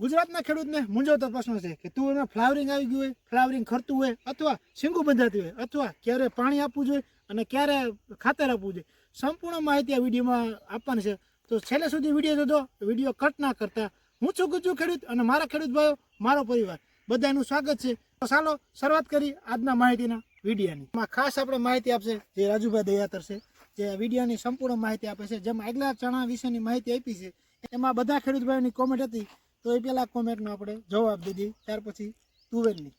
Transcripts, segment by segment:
ગુજરાતના ખેડૂતને મૂંઝવતો પ્રશ્ન છે કે તું એમાં ફ્લાવરિંગ આવી ગયું હોય, ફ્લાવરિંગ ખરતું હોય, અથવા શીંગું બંધાતી હોય, અથવા ક્યારે પાણી આપવું જોઈએ અને ક્યારે ખાતર આપવું જોઈએ. સંપૂર્ણ માહિતી આ વિડીયોમાં આપવાની છે. તો છેલ્લે સુધી વીડિયો જોજો. વીડિયો કટ ના કરતા. હું છું ગુજુ ખેડૂત અને મારા ખેડૂત ભાઈઓ, મારો પરિવાર. બધાનું સ્વાગત છે. તો ચાલો શરૂઆત કરી આજના માહિતીના વિડીયોની. એમાં ખાસ આપણે માહિતી આપશે જે રાજુભાઈ દયાતર છે, જે વિડીયોની સંપૂર્ણ માહિતી આપે છે. જેમાં આગલા ચણા વિશેની માહિતી આપી છે, એમાં બધા ખેડૂત ભાઈઓની કોમેન્ટ હતી તો એ પહેલાં કોમેન્ટનો આપણે જવાબ દીધી ત્યાર પછી તુવેરની.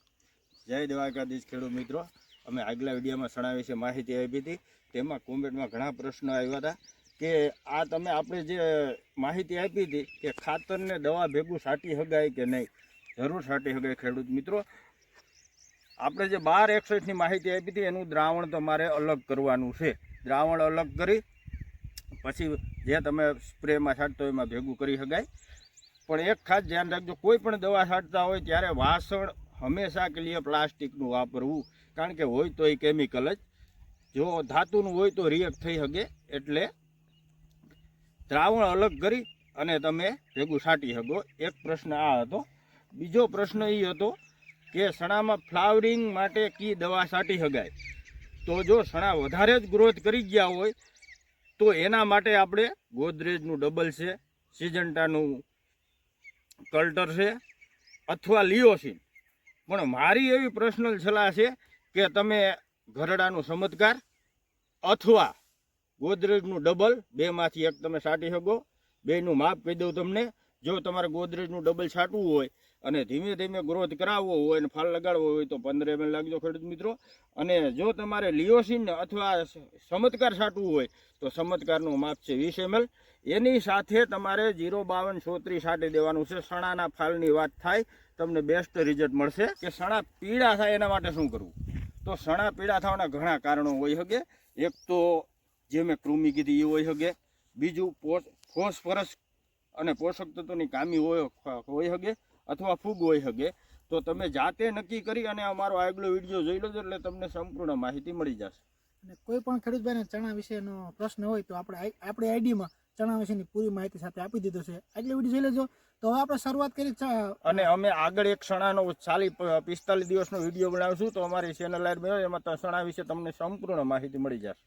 જય દ્વારકાધીશ ખેડૂત મિત્રો. અમે આગલા વિડીયોમાં સણાવી છે માહિતી આપી હતી. તેમાં કોમેન્ટમાં ઘણા પ્રશ્નો આવ્યા હતા કે આ તમે આપણે જે માહિતી આપી હતી કે ખાતરને દવા ભેગું છાંટી હગાય કે નહીં? જરૂર સાટી હગાય ખેડૂત મિત્રો. આપણે જે બાર એકસઠની માહિતી આપી હતી એનું દ્રાવણ તમારે અલગ કરવાનું છે. દ્રાવણ અલગ કરી, પછી જે તમે સ્પ્રેમાં છાંટતો એમાં ભેગું કરી શકાય પણ એક ખાસ ધ્યાન રાખજો, કોઈ પણ દવા છાંટતા હોય ત્યારે વાસણ હંમેશા કે લીએ પ્લાસ્ટિકનું વાપરવું. કારણ કે હોય તો એ કેમિકલ જ. જો ધાતુનું હોય તો રિએક્ટ થઈ શકે, એટલે દ્રાવણ અલગ કરી અને તમે ભેગું છાંટી શકો. એક પ્રશ્ન આ હતો. બીજો પ્રશ્ન એ હતો કે સણામાં ફ્લાવરિંગ માટે કી દવા છાંટી શકાય? તો જો સણા વધારે જ ગ્રોથ કરી ગયા હોય, તો એના માટે આપણે ગોદરેજનું ડબલ છે, સિજન્ટાનું કલ્ટર છે અથવા લિયોસિન પણ મારી એવી પર્સનલ સલાહ છે કે તમે ઘરડાનું ચમત્કાર અથવા ગોદરેજનું ડબલ બેમાંથી એક તમે છાંટી શકો. બેનું માપ કહી દઉં તમને. જો તમારે ગોદરેજનું ડબલ છાંટવું હોય અને ધીમે ધીમે ગ્રોથ કરાવવો હોય અને ફાલ લગાડવો હોય તો પંદર એમએલ લાગજો ખેડૂત મિત્રો. અને જો તમારે લિયોસિન અથવા ચમત્કાર છાંટવું હોય તો ચમત્કારનું માપ છે વીસ એમએલ એની સાથે તમારે જીરો બાવન સોત્રીસ છાંટી દેવાનું છે. સણાના ફાલની વાત થાય, તમને બેસ્ટ રિઝલ્ટ મળશે. કે સણા પીળા થાય એના માટે શું કરવું? તો સણા પીળા થવાના ઘણા કારણો હોઈ શકે. એક તો જે મેં કૃમિ કીધી એ હોઈ શકે. બીજું ફોસ્ફરસ અને પોષક તત્વોની કામી હોય હોઈ શકે. અથવા ફૂગ હોઈ શકે તો તમે જાતે નક્કી કરી અને અમારો આગલો વીડિયો જોઈ લો એટલે તમને સંપૂર્ણ માહિતી મળી જશે. અને કોઈ પણ ખેડૂતભાઈને ચણા વિશેનો પ્રશ્ન હોય તો આપણે આપણી આઈડીમાં ચણા વિશેની પૂરી માહિતી સાથે આપી દીધો છે. આગલી વીડિયો જોઈ લેજો. તો હવે આપણે શરૂઆત કરી અને અમે આગળ એક સણાનો ચાલી પિસ્તાલીસ દિવસનો વીડિયો બનાવશું તો અમારી ચેનલ મેળવે એમાં સણા વિશે તમને સંપૂર્ણ માહિતી મળી જશે.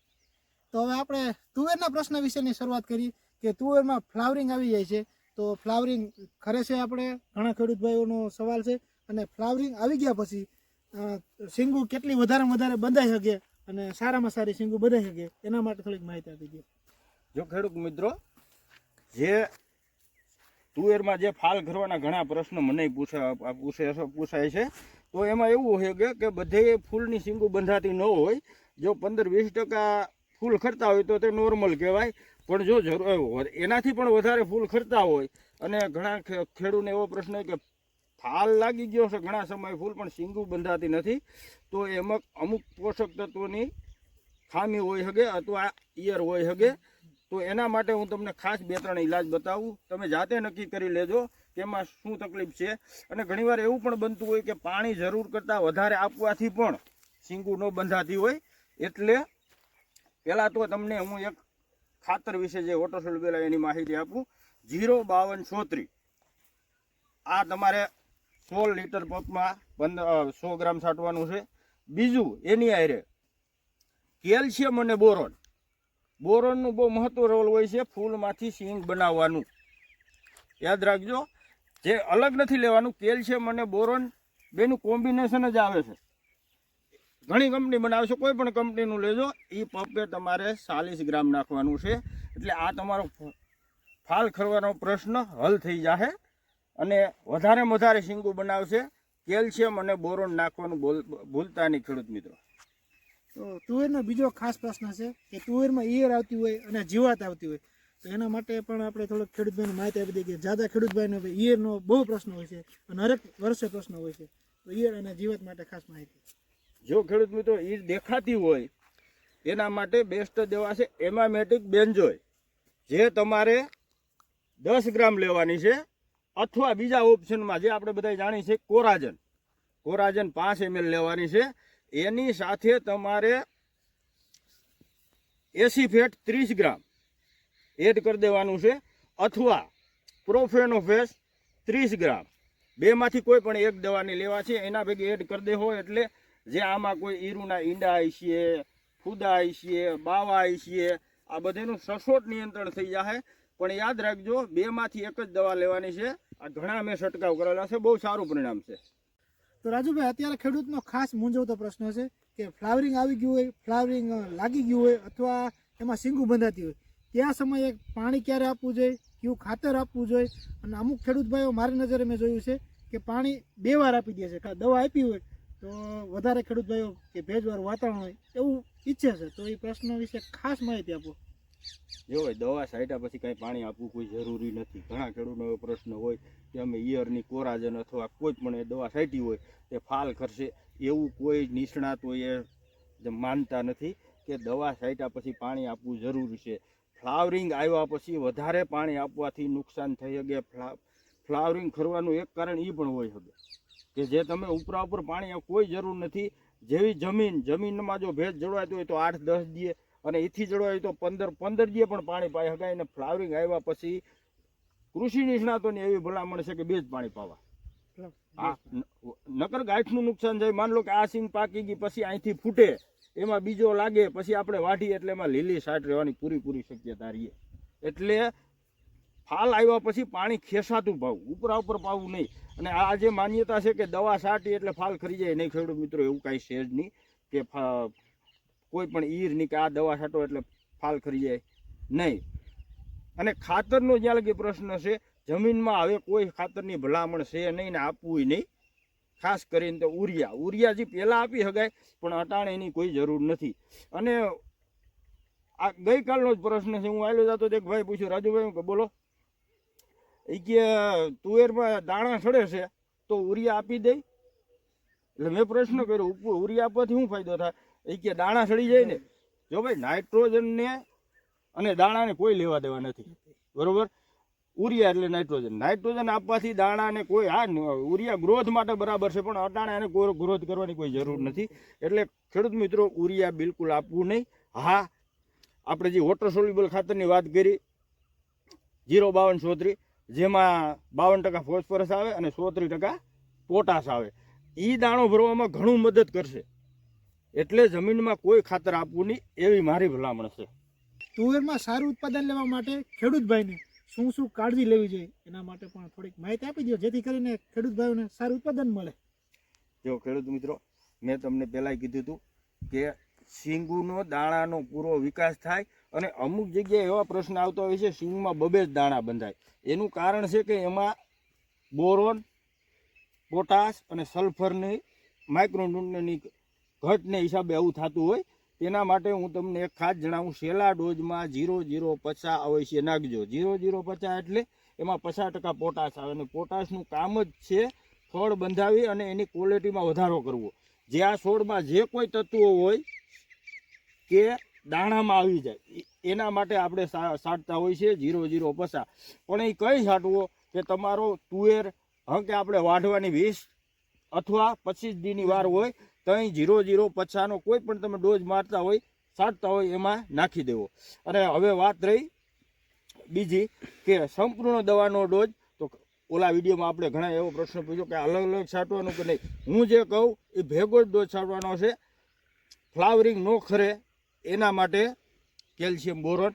તો હવે આપણે તુવેરના પ્રશ્ન વિશેની શરૂઆત કરી કે તુવેરમાં ફ્લાવરિંગ આવી જાય છે. તો ફ્લાવરિંગ ખરે છે આપણે? ઘણા ખેડૂત ભાઈઓનો સવાલ છે. અને ફ્લાવરિંગ આવી ગયા પછી સિંગુ કેટલી વધારે વધારે બંધાઈ શકે અને સારામાં સારી શીંગું બંધાઈ શકે? એના માટે થોડીક માહિતી આપી દો. જો ખેડૂત મિત્રો, જે તુવેરમાં જે ફાલ કરવાના ઘણા પ્રશ્નો મને પૂછા પૂછે પૂછાય છે. તો એમાં એવું હોય કે કે બધે ફૂલની સિંગુ બંધાતી ન હોય. જો પંદર વીસ ટકા ફૂલ ખરતા હોય તો તે નોર્મલ કહેવાય. પણ જો જરૂર એનાથી પણ વધારે ફૂલ ખરતા હોય. અને ઘણા ખેડૂને એવો પ્રશ્ન કે ફાલ લાગી ગયો છે ઘણા સમય, ફૂલ પણ સિંગું બંધાતી નથી. તો એમાં અમુક પોષક તત્વોની ખામી હોય શકે અથવા ઈયર હોય શકે તો એના માટે હું તમને ખાસ બે ત્રણ ઇલાજ બતાવું. તમે જાતે નક્કી કરી લેજો કે એમાં શું તકલીફ છે. અને ઘણીવાર એવું પણ બનતું હોય કે પાણી જરૂર કરતાં વધારે આપવાથી પણ સિંગું ન બંધાતી હોય. એટલે પહેલાં તો તમને હું એક ખાતર વિશે જે ઓટો પેલા એની માહિતી આપું. જીરો બાવન છોત્રી. આ તમારે સોળ લીટર પંપમાં પંદર સો ગ્રામ છાંટવાનું છે. બીજું, એની આરે કેલ્શિયમ અને બોરોન. બોરોનનું બહુ મહત્વ રોલ હોય છે ફૂલમાંથી સિંગ બનાવવાનું. યાદ રાખજો, જે અલગ નથી લેવાનું, કેલ્શિયમ અને બોરોન બેનું કોમ્બિનેશન જ આવે છે. ઘણી કંપની બનાવશે, કોઈ પણ કંપનીનું લેજો. એ પંપે તમારે ચાલીસ ગ્રામ નાખવાનું છે. એટલે આ તમારો ફાલ ખરવાનો પ્રશ્ન હલ થઈ જશે અને વધારેમાં વધારે શીંગું બનાવશે. કેલ્શિયમ અને બોરોન નાખવાનું ભૂલતા નહીં ખેડૂત મિત્રો. તો તુવેરનો બીજો ખાસ પ્રશ્ન છે કે તુવેરમાં ઈયર આવતી હોય અને જીવાત આવતી હોય, તો એના માટે પણ આપણે થોડોક ખેડૂત ભાઈને માહિતી આપી દઈએ કે જાદા ખેડૂત ભાઈને ઈયરનો બહુ પ્રશ્ન હોય છે અને હરેક વર્ષે પ્રશ્ન હોય છે. તો ઈયર અને જીવાત માટે ખાસ માહિતી. જો ખેડૂત મિત્રો એ દેખાતી હોય, એના માટે બેસ્ટ દવા છે એમામેટિક બેન્જોય જે તમારે દસ ગ્રામ લેવાની છે, અથવા બીજા ઓપ્શનમાં જે આપણે બધા જાણીએ છીએ, કોરાજન. કોરાજન પાંચ એમએલ લેવાની છે. એની સાથે તમારે એસી ફેટ ત્રીસ ગ્રામ એડ કરી દેવાનું છે, અથવા પ્રોફેનોફેસ ત્રીસ ગ્રામ. બેમાંથી કોઈ પણ એક દવાની લેવા છે, એના ભેગી એડ કરી દેવો એટલે જે આમાં કોઈ ઈરુના ઈંડા આઈસીએ ફૂદા છે બાવા છે આ બધાનું સસોટ નિયંત્રણ થઈ જાય પણ યાદ રાખજો, બેમાંથી એક જ દવા લેવાની છે. આ ઘણા મેં છંટકાવ કરેલા છે, બહુ સારું પરિણામ છે. તો રાજુભાઈ, અત્યારે ખેડૂતનો ખાસ મૂંઝવતો પ્રશ્ન છે કે ફ્લાવરિંગ આવી ગયું હોય, ફ્લાવરિંગ લાગી ગયું હોય અથવા એમાં સિંગું બંધાતી હોય ત્યાં સમયે પાણી ક્યારે આપવું જોઈએ, કયું ખાતર આપવું જોઈએ? અને અમુક ખેડૂત ભાઈઓ મારી નજરે મેં જોયું છે કે પાણી બે વાર આપી દે છે દવા આપી હોય તો વધારે ખેડૂત ભાઈઓ કે ભેજવાળું વાતાવરણ હોય એવું ઈચ્છે છે. તો એ પ્રશ્ન વિશે ખાસ માહિતી આપો. જો દવા છાંટ્યા પછી કાંઈ પાણી આપવું કોઈ જરૂરી નથી. ઘણા ખેડૂતનો એવો પ્રશ્ન હોય કે અમે ઈયરની કોરાજન અથવા કોઈ પણ એ દવા છાંટી હોય તે ફાલ કરશે એવું કોઈ નિષ્ણાત હોય એ માનતા નથી કે દવા છાંટ્યા પછી પાણી આપવું જરૂરી છે. ફ્લાવરિંગ આવ્યા પછી વધારે પાણી આપવાથી નુકસાન થઈ શકે. ફ્લા, ફ્લાવરિંગ ખરવાનું એક કારણ એ પણ હોઈ શકે. કે જે તમે ઉપરા ઉપર પાણી કોઈ જરૂર નથી. જેવી જમીન જમીનમાં જો ભેજ જળવાતો હોય તો આઠ દસ દીએ અને એથી જળવાય તો પંદર પંદર દીએ પણ પાણી પાઈ શકાય અને ફ્લાવરિંગ આવ્યા પછી કૃષિ નિષ્ણાતોની એવી ભલામણ છે કે બે જ પાણી પાવા. હા નકર ગાંઠનું નુકસાન જાય. માન લો કે આ સીમ પાકી ગઈ પછી અહીંથી ફૂટે. એમાં બીજો લાગે પછી આપણે વાઢીએ એટલે એમાં લીલી સાટ રહેવાની પૂરી શક્યતા રહીએ. એટલે ફાલ આવ્યા પછી પાણી ખેસાતું પાવું ઉપરા ઉપર પાવું નહીં. અને આ જે માન્યતા છે કે દવા છાંટી એટલે ફાલ ખરી જાય, નહીં ખેડૂત મિત્રો, એવું કાંઈ છે જ નહીં કે કોઈ પણ ઈર નહીં કે આ દવા છાંટો એટલે ફાલ ખરી જાય. નહીં. અને ખાતરનો જ્યાં લગી પ્રશ્ન છે, જમીનમાં હવે કોઈ ખાતરની ભલામણ છે નહીં ને આપવું નહીં. ખાસ કરીને તો ઉરિયા. ઉરિયા જે પહેલાં આપી શકાય પણ અટાણે એની કોઈ જરૂર નથી. અને આ ગઈકાલનો જ પ્રશ્ન છે. હું આવેલો જતો તો એક ભાઈ પૂછ્યું, રાજુભાઈ કે બોલો. એ કે, તુવેરમાં દાણા સડે છે, તો ઉરિયા આપી દે. એટલે મેં પ્રશ્ન કર્યો ઉરિયા આપવાથી શું ફાયદો થાય? એ કે દાણા સડી જાય ને, જો ભાઈ નાઇટ્રોજનને અને દાણાને કોઈ લેવા દેવા નથી. બરોબર? ઉરિયા એટલે નાઇટ્રોજન. નાઇટ્રોજન આપવાથી દાણાને કોઈ, હા ઉરિયા ગ્રોથ માટે બરાબર છે, પણ અટાણે એને કોઈ ગ્રોથ કરવાની કોઈ જરૂર નથી. એટલે ખેડૂત મિત્રો, ઉરિયા બિલકુલ આપવું નહીં. હા, આપણે જે વોટર સોલ્યુબલ ખાતરની વાત કરી, જીરો બાવન સોત્રી જેમાં બાવન ટકા ફોસ્ફરસ આવે અને સોત્રીસ ટકા પોટાશ આવે. એ દાણો ભરવામાં ઘણું મદદ કરશે. એટલે જમીનમાં કોઈ ખાતર આપવું નહીં એવી મારી ભલામણ છે. તુવેરમાં સારું ઉત્પાદન લેવા માટે ખેડૂત ભાઈને શું શું કાળજી લેવી જોઈએ એના માટે પણ થોડીક માહિતી આપી દો જેથી કરીને ખેડૂત ભાઈઓને સારું ઉત્પાદન મળે. જો ખેડૂત મિત્રો મેં તમને પહેલાંય કીધું હતું કે શીંગુનો દાણાનો પૂરો વિકાસ થાય અને અમુક જગ્યાએ એવા પ્રશ્ન આવતા હોય છે શીંગમાં બબે જ દાણા બંધાય. એનું કારણ છે કે એમાં બોરોન, પોટાશ અને સલ્ફરની માઇક્રોન્યુટનની ઘટને હિસાબે આવું થતું હોય. તેના માટે હું તમને એક ખાસ જણાવું, છેલ્લા ડોઝમાં જીરો જીરો પચાસ અવશ્ય નાખજો. જીરો જીરો પચાસ એટલે એમાં પચાસ ટકા પોટાશ આવે અને પોટાશનું કામ જ છે ફળ બંધાવી અને એની ક્વોલિટીમાં વધારો કરવો. જે આ છોડમાં જે કોઈ તત્વો હોય કે દાણામાં આવી જાય. એના માટે આપણે સાટતા હોય છે, જીરો જીરો પસા. પણ એ કઈ છાંટવો કે તમારો તુવેર, હં કે આપણે વાઢવાની વીસ અથવા પચીસ દીની વાર હોય તો અહીં જીરો જીરો પછાનો કોઈ પણ તમે ડોઝ મારતા હોય છાંટતા હોય, એમાં નાખી દેવો. અને હવે વાત રહી બીજી કે સંપૂર્ણ દવાનો ડોઝ. તો ઓલા વિડીયોમાં આપણે ઘણા એવો પ્રશ્ન પૂછ્યો કે અલગ અલગ છાંટવાનું કે નહીં. હું જે કહું એ ભેગો જ ડોઝ છાંટવાનો છે. ફ્લાવરિંગ નો ખરે. એના માટે કેલ્શિયમ બોરોન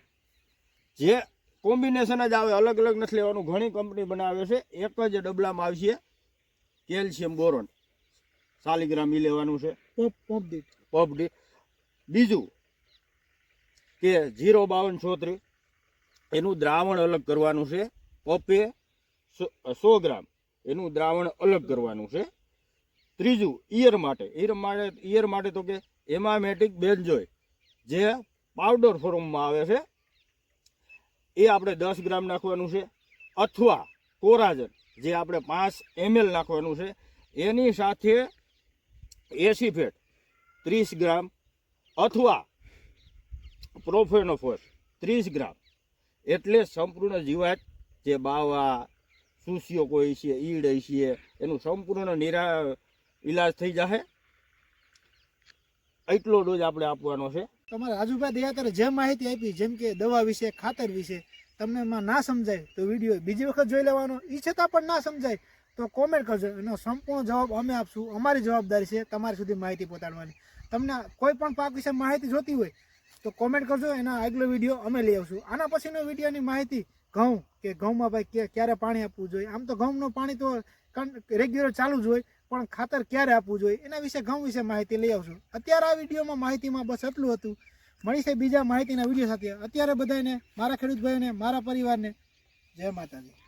જે કોમ્બિનેશન જ આવે અલગ અલગ નથી લેવાનું ઘણી કંપની બનાવે છે એક જ ડબલામાં આવશે કેલ્શિયમ બોરોન. સાલિગ્રામ ઈ લેવાનું છે. પોપ પોપ દીઠ પબ ડી બીજું કે જીરો બાવન છોતરી એનું દ્રાવણ અલગ કરવાનું છે પપે સો- સો ગ્રામ એનું દ્રાવણ અલગ કરવાનું છે. ત્રીજું ઈયર માટે ઈયર માટે ઈયર માટે તો કે એમામેટિક બેન્જોય જે પાવડર ફોર્મમાં આવે છે, એ આપણે દસ ગ્રામ નાખવાનું છે, અથવા કોરાજન, જે આપણે પાંચ એમએલ નાખવાનું છે, એની સાથે એસી ફેટ ત્રીસ ગ્રામ અથવા પ્રોફેનોફોસ ત્રીસ ગ્રામ. એટલે સંપૂર્ણ જીવાત જે બાવા સુસીઓ કોઈ છે, ઈડ છે, એનું સંપૂર્ણ નિરા ઈલાજ થઈ જશે એટલો ડોઝ આપણે આપવાનો છે. તમારે રાજુભાઈ દયા કરે જે માહિતી આપી, જેમ કે દવા વિશે, ખાતર વિશે, તમને એમાં ના સમજાય, તો વીડિયો બીજી વખત જોઈ લેવાનો. એ છતાં પણ ના સમજાય, તો કોમેન્ટ કરજો. એનો સંપૂર્ણ જવાબ અમે આપશું. અમારી જવાબદારી છે તમારી સુધી માહિતી પહોંચાડવાની. તમને કોઈ પણ પાક વિશે માહિતી જોતી હોય, તો કોમેન્ટ કરજો. એના આગલો વીડિયો અમે લઈ આવશું. આના પછીનો વિડીયોની માહિતી ઘઉં, કે ઘઉંમાં ભાઈ ક્યારે પાણી આપવું જોઈએ? આમ તો ઘઉંનું પાણી તો રેગ્યુલર ચાલુ જ હોય પણ ખાતર ક્યારે આપવું જોઈએ? એના વિશે ઘઉં વિશે માહિતી લઈ આવશું અત્યારે આ વિડીયોમાં માહિતીમાં બસ એટલું હતું. મળીશે બીજા માહિતીના વીડિયો સાથે. અત્યારે બધાને મારા ખેડૂત ભાઈઓને મારા પરિવારને, જય માતાજી.